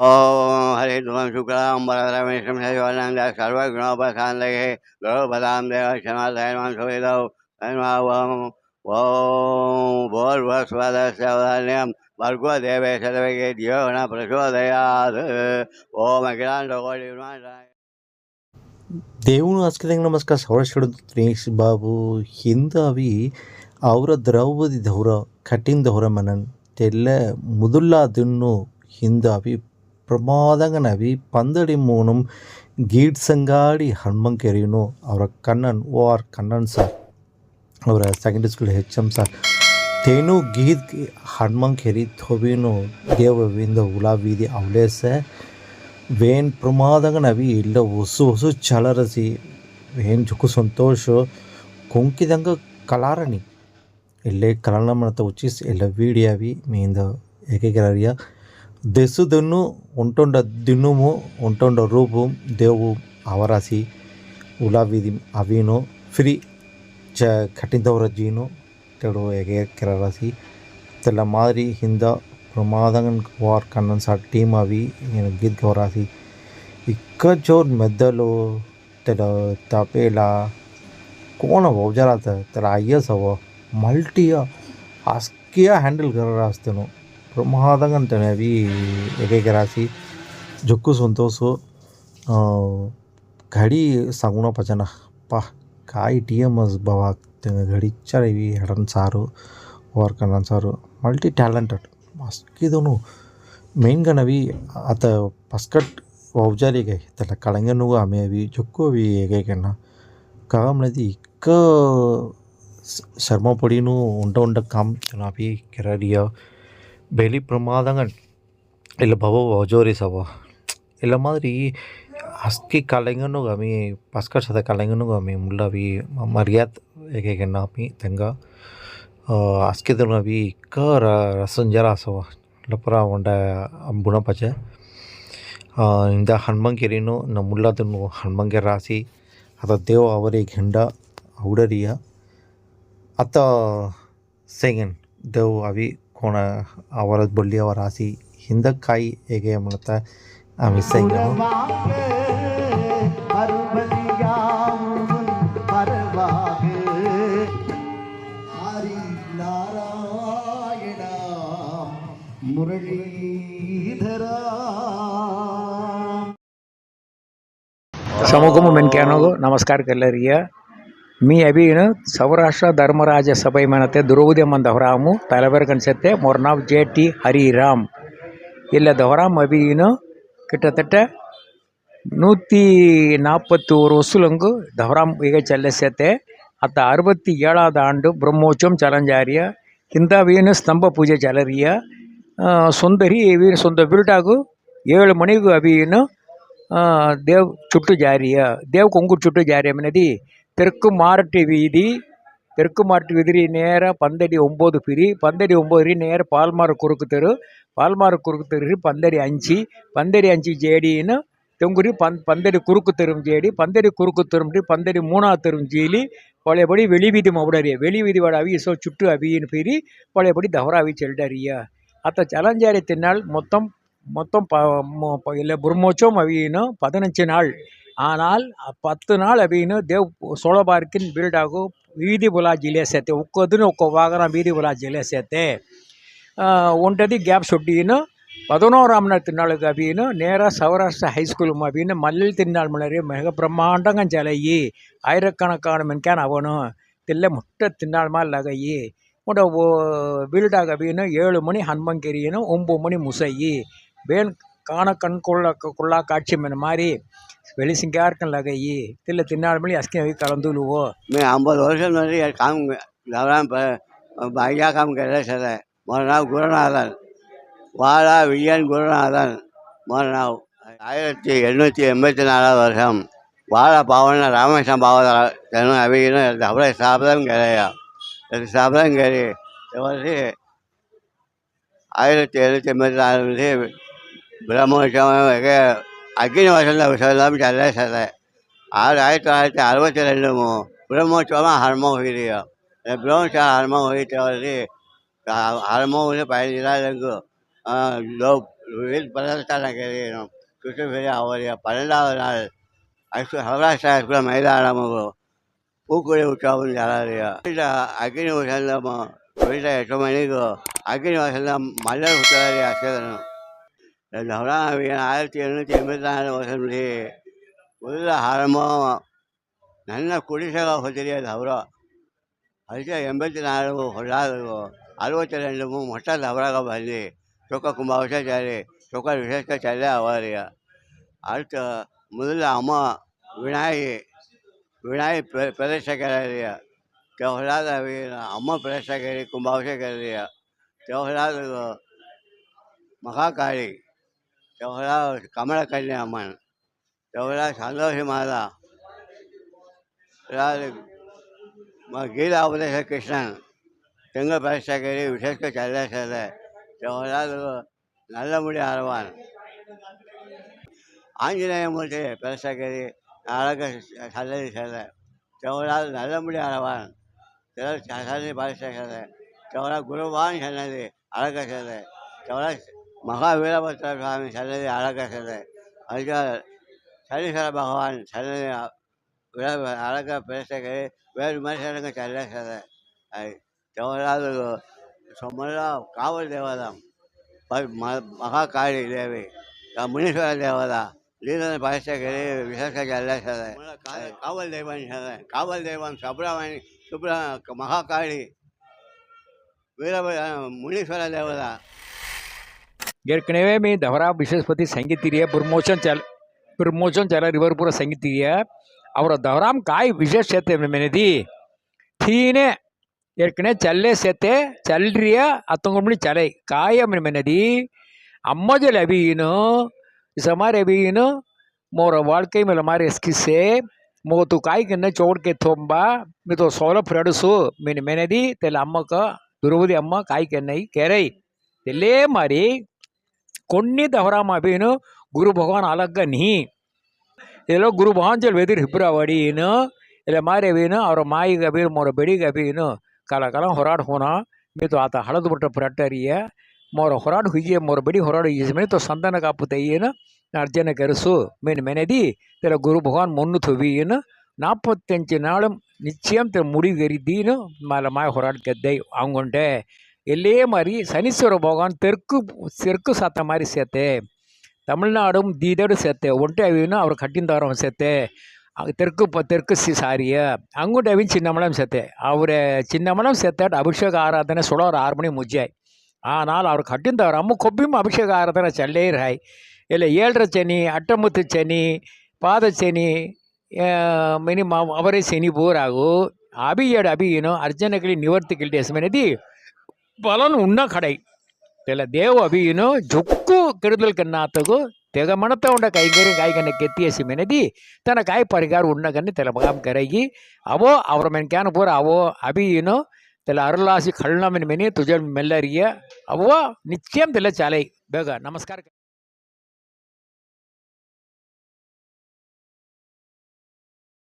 ॐ हरे ध्रुवं शुक्लां वरदरमेशं शशिवर्णं सर्वगुणोपशान्तये गौपदां देवक्षमाधयनं सुविदौ धन्वावम् ॐ भोर्वस्वदस्य वदान्यं भर्गो देवेशदवेगे धियो न प्रचोदयात् ॐ अखिलाण्डकोटिब्रह्माण्डाय దేవుని అస్కదంగా నమస్కార్ సౌరాష్ట్రుడు దినేష్ బాబు హిందవి ಅವರ ದ್ರೌಪದಿ ದೌರ ಕಠಿಣ ದೌರ ಮನನ್ ತೆಲ್ಲ ಮುದುಲ್ಲಾ ದಿನ್ನು ಹಿಂದಾವಿ ಪ್ರಮಾದಂಗನವಿ ಪಂದಡಿ ಮೂನುಂ ಗೀಡ್ ಸಂಗಾಡಿ ಹನುಮಂಕೆರಿನು ಅವರ Kannan O R Kannan sir ಅವರ secondary school H M sir તેનું ગીત હનુમંખેરી થોબીનો દેવવિંદ ઉલાવીદી અવલેસ વેન પ્રમાદંગનવી ઇલ્લ ಹೊಸು ಹೊಸು ಚಲರಸಿ ವೇನ್ ಜುಕು ಸಂತೋಷ ಕುಂಕಿದಂಗ ಕಲಾರಣಿ ಇಲ್ಲೇ ಕಲನಮನತ ಉಚಿಸ್ ಎಲ್ಲ ವೀಡಿಯಾವಿ ಮೇಂದ ಏಕೈಕರಾರಿಯ ದೆಸುದನ್ನು ಉಂಟೊಂಡ ದಿನುಮು ಉಂಟೊಂಡ ರೂಪುಂ ದೇವುಂ ಅವರಾಸಿ ಉಲಾವಿದಿಂ ಅವೀನು ಫ್ರಿ ಜ ಕಟಿದವರ ಜೀನು ತೆಳು ಎಗೆ ಕೆರರಾಸಿ ತೆಲ್ಲ ಮಾದರಿ ಹಿಂದ ಪ್ರಮಾದನ್ ವಾರ್ ಕಣ್ಣನ್ ಸಾ ಟೀಮ್ ಅವಿ ಏನು ಗಿದ್ ಗೌರಾಸಿ ಇಕ್ಕ ಜೋರ್ ಮೆದ್ದಲು ತೆಲ ತಪೇಲ ಕೋಣ ಬೌಜಾರಾತ ತೆಲ ಐ ಎಸ್ ಅವ ಮಲ್ಟಿಯ ಅಸ್ಕಿಯ ಹ್ಯಾಂಡಲ್ ಕರರಾಸ್ತನು ప్రమాదంగా ఉంటాయి అవి एक రాసి జొక్కు సొంతో సో ಗಾಡಿ सांगू पाचना पा काय टी एमच बाबा ಗಾಡಿ इच्छा ಇವಿ Aden sir work sir multi talented మస్కిదోను మెయిన్గా నవి అత పస్కట్ ఔజారిగా తల కళంగా నువ్వు ఆమె అవి జొక్కు అవి ఏకైకన్నా కాగంనది ఇక్క శర్మ పొడిను ఉంట ఉంట కామ్ కెరారియా అవి కెరడియా ಬೆಲಿ ಪ್ರಮಾದಂಗ ಇಲ್ಲ ಭವ ವಜೋರಿ ಸವ ಇಲ್ಲ ಮಾದ್ರಿ ಹಸ್ಕಿ ಕಲೆಂಗನು ಗಮಿ ಪಸ್ಕರ್ ಸದ ಕಲೆಂಗನು ಗಮಿ ಮುಲ್ಲವಿ ಮರ್ಯಾದ್ ಏಕೆಗೆನ್ನ ಮಿ ತೆಂಗ ಅಸ್ಕಿದನವಿ ಕ ರಸಂಜರ ಸವ ಲಪರ ಒಂಡ ಬುಣಪಚ ಇಂದ ಹನುಮಂಗೆರಿನು ನ ಮುಲ್ಲದನು ಹನುಮಂಗೆ ರಾಸಿ ಅತ ದೇವ ಅವರಿ ಘಂಡ ಔಡರಿಯ ಅತ ಸೆಕೆಂಡ್ ದೇವ್ ಅವಿ કોણ અવરત ಬಳ್ಳಿ ಅವರಾಸಿ ಹಿಂದಕ್ಕಾಯಿ ಹೇಗೆ ಮಾಡ್ತಾ ಆಮೇಲೆ ಸಮೂಹ ಮೆನ್ಕ್ಯಾನಗೂ ನಮಸ್ಕಾರ ಎಲ್ಲರಿಗೆ మీ అభిను సౌరాష్ట్ర ధర్మరాజ సభైమనతే దురౌద్యమం దొహరాము தலைவர் கன்சத்தே மொர்னாவ் ஜே டி ஹரிராம் இல்லை தொஹராம் அபியினும் கிட்டத்தட்ட நூற்றி நாற்பத்தி ஒரு வசூலங்கு தொஹராம் செல்ல செல்லசத்தே அத்த அறுபத்தி ஏழாவது ஆண்டு பிரம்மோச்சம் சலஞ்சாரிய இந்த హిందావీను స్తంభ పూజ சுந்தரி సుందరి వీరి సొంత ஏழு மணிக்கு మణికు தேவ் சுட்டு ஜாரிய தேவ் దేవ్ சுட்டு ஜாரியம் జారియమనేది தெற்கு மாரட்டி வீதி தெற்கு மாரட்டி வீதி நேராக பந்தடி ஒம்பது பிரி பந்தடி ஒம்பது நேராக பால்மார குறுக்கு தெரு பால்மார குறுக்கு தெரு பந்தடி அஞ்சு பந்தடி அஞ்சு ஜேடின்னு தெங்குடி பந் பந்தடி குறுக்கு தெரும் ஜேடி பந்தடி குறுக்கு தெரும் பந்தடி மூணாவது தெரும் ஜீலி பழையபடி வெளிவீதி மவுடரிய வெளிவீதி வட அவி சோ சுட்டு அவின்னு பிரி பழையபடி தவறாவி செல்டரியா அத்த சலஞ்சாரி தின்னால் மொத்தம் மொத்தம் ப இல்லை பிரம்மோற்சவம் அவியினும் பதினஞ்சு நாள் ஆனால் ಪತ್ತು ನಾಳು ಅಭಿನು ದೇವ್ ಸೋಳ ಬಾರ್ಕಿನ ಬೀಲ್ಡಾಗು ಬೀದಿ ಬುಲಾ ಜಿಲ್ಲೆ ಸೇತೆ ಒಕ್ಕೋದನ್ನು ಒಕ್ಕೊ ವಾಗನ ಬೀದಿ ಬುಲಾ ಜಿಲ್ಲೆ ಸೇತೆ ಒಂಟದಿ ಗ್ಯಾಪ್ ಸೊಡ್ಡಿನು పదనోరామన తిన్నాళ్ళకి అభిను నేర సౌరాష్ట్ర హై స్కూల్ అభిను మల్లెలు తిన్నాళ్ళు మళ్ళీ మెగ బ్రహ్మాండంగా జలయ్యి ఆయిరక్కణకాడ మెనకాన అవను తెల్ల ముట్ట తిన్నాళ్ళ మళ్ళగయ్యి உட வீல்டாக அபின்னு ஏழு மணி ஹன்மங்கேரியனும் ஒம்பது மணி முசையி வேன் காண கண்கொள்ள கொள்ளா காட்சி மாதிரி வெளி வெளிசிங்கார்க்கும் லகையி தில்ல தின்னாடுமணி அஸ்கினவி கலந்துலுவோ மே ஐம்பது வருஷம் முன்னாடி காமுங்க இதெல்லாம் இப்போ ஐயா காமுக்கிற சிலை மறுநாள் குருநாதன் வாழா வில்லியன் குருநாதன் மறுநாள் ஆயிரத்தி எண்ணூற்றி எண்பத்தி நாலாவது வருஷம் வாழா பாவன ராமகிருஷ்ணன் பாவதா தனும் அவையினும் அவ்வளோ சாப்பிடம் கிடையா. சாப்பிடம் கிடையாது வந்து ஆயிரத்தி எழுநூற்றி எண்பத்தி நாலு பிரம்மோஷம் அக்னி வசந்த விசவம் செல்ல செல்ல ஆறு ஆயிரத்தி தொள்ளாயிரத்தி அறுபத்தி ரெண்டு பிரம்மோற்சவம் ஹர்மம் வீடியோ பிரம்மோற்சவம் ஹர்மம் வீட்டை வந்து ஹர்மம் வந்து பதினஞ்சு நாள் இருக்கும் லோ வீல் பிரதர்சன கரையினும் சுற்றுப்பெரிய அவருடைய பன்னெண்டாவது நாள் ஐஸ்வ சௌராஷ்டிரா ஸ்கூல் மைதானமும் பூக்குழி உற்சவம் ஜலாலயா அக்னி வசந்தம் வீட்டில் எட்டு மணிக்கு அக்னி வசந்தம் மல்லர் உத்தரவாதி அசேதனும் நவராவியன் ஆயிரத்தி எழுநூற்றி எண்பத்தி நாலு வருஷம்டி உள்ள ஹரமும் நல்ல குடிசை தெரியாது அவரோ அதுக்கு எண்பத்தி நாலு கொள்ளாது அறுபத்தி ரெண்டு மொட்டை தவறாக பண்ணி சொக்க கும்பாபிஷேகாரி சொக்க விசேஷாச்சாரி அவர் அடுத்து முதல்ல அம்மா விநாயகி விநாயகி பெ பிரதேசகரி தேவலாத அம்மா பிரதேசகரி கும்பாபிஷேகரி தேவலாத மகாகாளி எவ்வளோ கமலக்கண்ணி அம்மன் எவ்வளோ சந்தோஷி மாதா அதாவது கீதா உபதேச கிருஷ்ணன் தெங்க பிரதேசக்கரி விசேஷ சல்லேசர் எவ்வளோ நல்ல முடி ஆழ்வான். ஆஞ்சநேயமூர்த்தி பிரசகரி அழக சல்லதி செல்ல செவரால் நல்லபடி அளவான் சல்லதி பரிசகர எவ்வளோ குருவான் சன்னதி அழக செல்ல எவ்வளோ महावीराबद्दल स्वामी सल्लरी आळाग सल्ले अल्जा சனீஸ்வர பகவான் சன்னதி அழக பேசுகிற வேறு மனுஷனுக்கு சல்ல சதை தேவராது சொல்லாம் காவல் தேவதாம் மகா காளி தேவி முனீஸ்வர தேவதா லீலன் பாசகிரி விசேஷ ஜல்ல சதை காவல் தெய்வம் சதை காவல் தெய்வம் சுப்பிரமணி மகா மகாகாளி வீர முனீஸ்வர தேவதா ಏಕೆಂದರೆ ಮೇ ದವರಾ ವಿಶೇಷಪತಿ ಸಂಗೀತಿರಿಯ ಪ್ರಮೋಷನ್ ಚಾಲ ಪ್ರಮೋಷನ್ ಚಾಲ ರಿವರ್ಪುರ ಸಂಗೀತಿರಿಯ ಅವರ ದವರಾಮ್ ಕಾಯಿ ವಿಶೇಷತೆ ಮೆನೆದಿ ಥೀನೆ ಏಕೆಂದರೆ ಚಲ್ಲೆ ಸೆತೆ ಚಲ್ರಿಯ ಅತ್ತಂಗೊಂಬಳಿ ಚಲೆ ಕಾಯ ಮೆನೆದಿ अम्मजल अभिन इस हमारे अभिन मोर वाड़े मेल हमारे एस्किसे मोतु काय कन्ने चोड़ के थोंबा मैं तो सोल फ्रेडसु मैंने मैंने दी तेल अम्मा का द्रौपदी अम्मा काय कन्ने ही कह रही तेले मारी కొన్ని దహరామ అభిను గురు భగవాన్ అలగ్గ నీ ఇదిలో గురు భగవాన్ వెదిరి ಹಿಬ್ರವಡಿನು ಇಲ್ಲ ಮಾರಿ ಅಭಿನು ಅವರ ಮಾಯಿಗೆ ಅಭಿನು ಮೋರ ಬೆಡಿಗೆ ಅಭಿನು ಕಾಲ ಕಾಲ ಹೊರಾಡ್ ಹೋನ ಮಿತು ಆತ ಹಳದು ಬಿಟ್ಟ ಪ್ರಟ್ಟರಿಯ ಮೋರ ಹೊರಾಡ್ ಹುಯ್ಯ ಮೋರ ಬೆಡಿ ಹೊರಾಡು ಈಸ್ಮೆ ತೋ ಸಂತಾನ ಕಾಪು ತೆಯ್ಯನು ಅರ್ಜನ ಕೆರಸು ಮೀನು ಮೆನೆದಿ ತೆಲ ಗುರು ಭಗವಾನ್ ಮುನ್ನು ತುವಿಯನು நாற்பத்தஞ்சு நாளும் நிச்சயம் தெ முடிவெறிதீன்னு மேலே மாய ஹொராட் கெத்தை அவங்கொண்டே இதே மாதிரி சனீஸ்வர பகவான் தெற்கு தெற்கு சாத்த மாதிரி சேர்த்து தமிழ்நாடும் தீதோடு சேர்த்து ஒன்றியாவினும் அவர் கட்டிந்தாரம் சேர்த்து தெற்கு தெற்கு சாரிய அங்குட்டவின் சின்னமலம் சேர்த்து. அவரை சின்னமலம் சேர்த்தாட்டு அபிஷேக ஆராதனை சொல்ல ஒரு ஆறு மணி முஜாய் ஆனால் அவர் கட்டிந்தார் அம்மு கொப்பியும் அபிஷேக ஆராதனை செல்லேராய் இல்லை ஏழரை சனி அட்டமுத்து சனி பாதச்சனி மினிமம் அவரை சனி பூராகு. அபியோட அபியினும் அர்ஜனக்களி நிவர்த்திக்கிட்டே சமனதி బలం ఉన్న కడై తెల దేవు అభియును జుక్కు కిరుదుల కన్నాతకు తెగ మనతో ఉండ కైగరి కాయగన్న కెత్తియేసి మెనది తన కాయ పరిగారు ఉన్నగన్ని తెల మగాం కరగి అవో అవర మెన్ క్యాన పూర అవో అభియును తెల అరులాసి కళ్ళమని మెని తుజ మెల్లరియ అవో నిత్యం తెల చాలై బేగ నమస్కారం